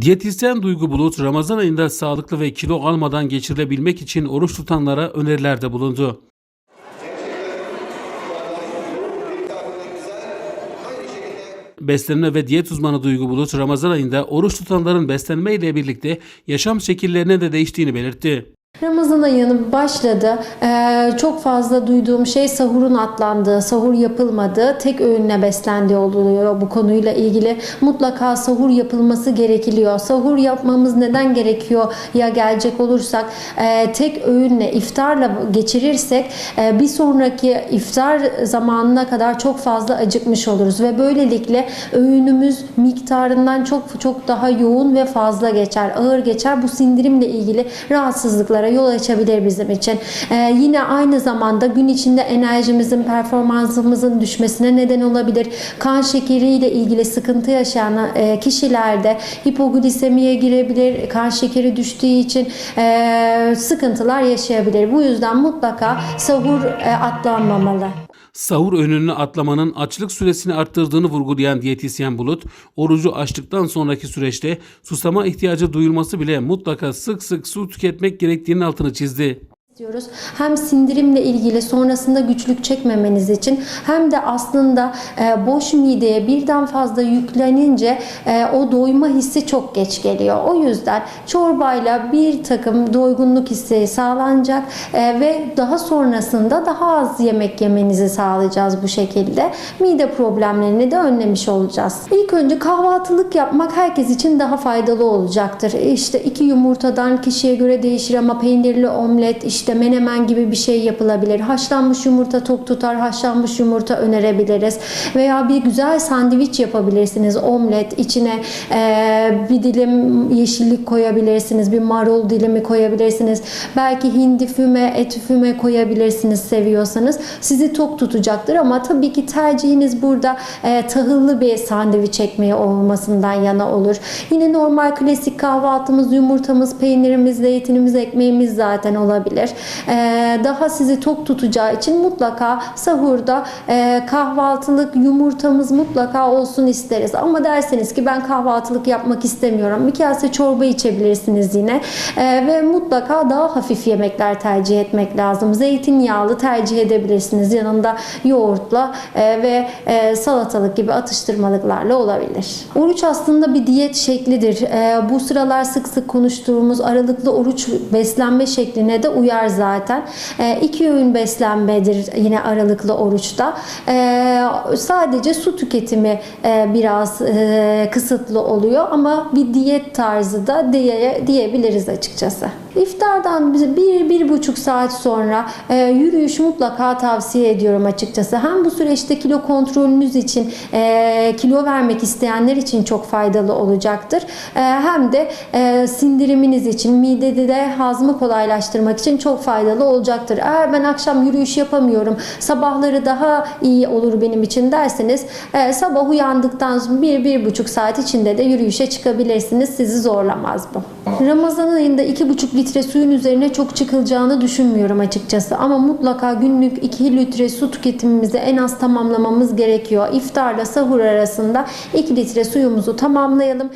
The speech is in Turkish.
Diyetisyen Duygu Bulut, Ramazan ayında sağlıklı ve kilo almadan geçirilebilmek için oruç tutanlara önerilerde bulundu. Beslenme ve diyet uzmanı Duygu Bulut, Ramazan ayında oruç tutanların beslenme ile birlikte yaşam şekillerine de değiştiğini belirtti. Ramazan ayının başladı. Ee, çok fazla duyduğum şey sahurun atlandığı, sahur yapılmadığı, tek öğünle beslendiği oluyor bu konuyla ilgili. Mutlaka sahur yapılması gerekiliyor. Sahur yapmamız neden gerekiyor ya gelecek olursak e, tek öğünle iftarla geçirirsek e, bir sonraki iftar zamanına kadar çok fazla acıkmış oluruz ve böylelikle öğünümüz miktarından çok çok daha yoğun ve fazla geçer, ağır geçer. Bu sindirimle ilgili rahatsızlıklara yol açabilir bizim için. Ee, yine aynı zamanda gün içinde enerjimizin, performansımızın düşmesine neden olabilir. Kan şekeriyle ilgili sıkıntı yaşayan e, kişilerde hipoglisemiye girebilir. Kan şekeri düştüğü için e, sıkıntılar yaşayabilir. Bu yüzden mutlaka sahur e, atlanmamalı. Sahur önünü atlamanın açlık süresini arttırdığını vurgulayan diyetisyen Bulut, orucu açtıktan sonraki süreçte susama ihtiyacı duyulması bile mutlaka sık sık su tüketmek gerektiğinin altını çizdi. Diyoruz. Hem sindirimle ilgili sonrasında güçlük çekmemeniz için hem de aslında e, boş mideye birden fazla yüklenince e, o doyma hissi çok geç geliyor. O yüzden çorbayla bir takım doygunluk hissi sağlanacak e, ve daha sonrasında daha az yemek yemenizi sağlayacağız bu şekilde. Mide problemlerini de önlemiş olacağız. İlk önce kahvaltılık yapmak herkes için daha faydalı olacaktır. İşte iki yumurtadan kişiye göre değişir ama peynirli omlet, işte menemen gibi bir şey yapılabilir. Haşlanmış yumurta tok tutar, haşlanmış yumurta önerebiliriz. Veya bir güzel sandviç yapabilirsiniz. Omlet, içine eee, bir dilim yeşillik koyabilirsiniz. Bir marul dilimi koyabilirsiniz. Belki hindi füme, et füme koyabilirsiniz seviyorsanız. Sizi tok tutacaktır ama tabii ki tercihiniz burada eee, tahıllı bir sandviç ekmeği olmasından yana olur. Yine normal klasik kahvaltımız, yumurtamız, peynirimiz, zeytinimiz, ekmeğimiz zaten olabilir. Ee, daha sizi tok tutacağı için mutlaka sahurda e, kahvaltılık yumurtamız mutlaka olsun isteriz. Ama derseniz ki ben kahvaltılık yapmak istemiyorum. Bir kase çorba içebilirsiniz yine. Ee, ve mutlaka daha hafif yemekler tercih etmek lazım. Zeytinyağlı tercih edebilirsiniz. Yanında yoğurtla e, ve e, salatalık gibi atıştırmalıklarla olabilir. Oruç aslında bir diyet şeklidir. Bu sıralar sık sık konuştuğumuz aralıklı oruç beslenme şekline de uyar zaten. E, iki öğün beslenmedir yine aralıklı oruçta. E, sadece su tüketimi e, biraz e, kısıtlı oluyor ama bir diyet tarzı da diye, diyebiliriz açıkçası. İftardan bize bir, bir buçuk saat sonra e, yürüyüş mutlaka tavsiye ediyorum açıkçası. Hem bu süreçte kilo kontrolünüz için, e, kilo vermek isteyenler için çok faydalı olacaktır. E, hem de e, sindiriminiz için, midede de hazmı kolaylaştırmak için çok faydalı olacaktır. Eğer ben akşam yürüyüş yapamıyorum, sabahları daha iyi olur benim için derseniz e, sabah uyandıktan sonra bir, bir buçuk saat içinde de yürüyüşe çıkabilirsiniz. Sizi zorlamaz bu. Ramazan ayında iki buçuk litre suyun üzerine çok çıkılacağını düşünmüyorum açıkçası. Ama mutlaka günlük 2 litre su tüketimimizi en az tamamlamamız gerekiyor. İftarla sahur arasında 2 litre suyumuzu tamamlayalım.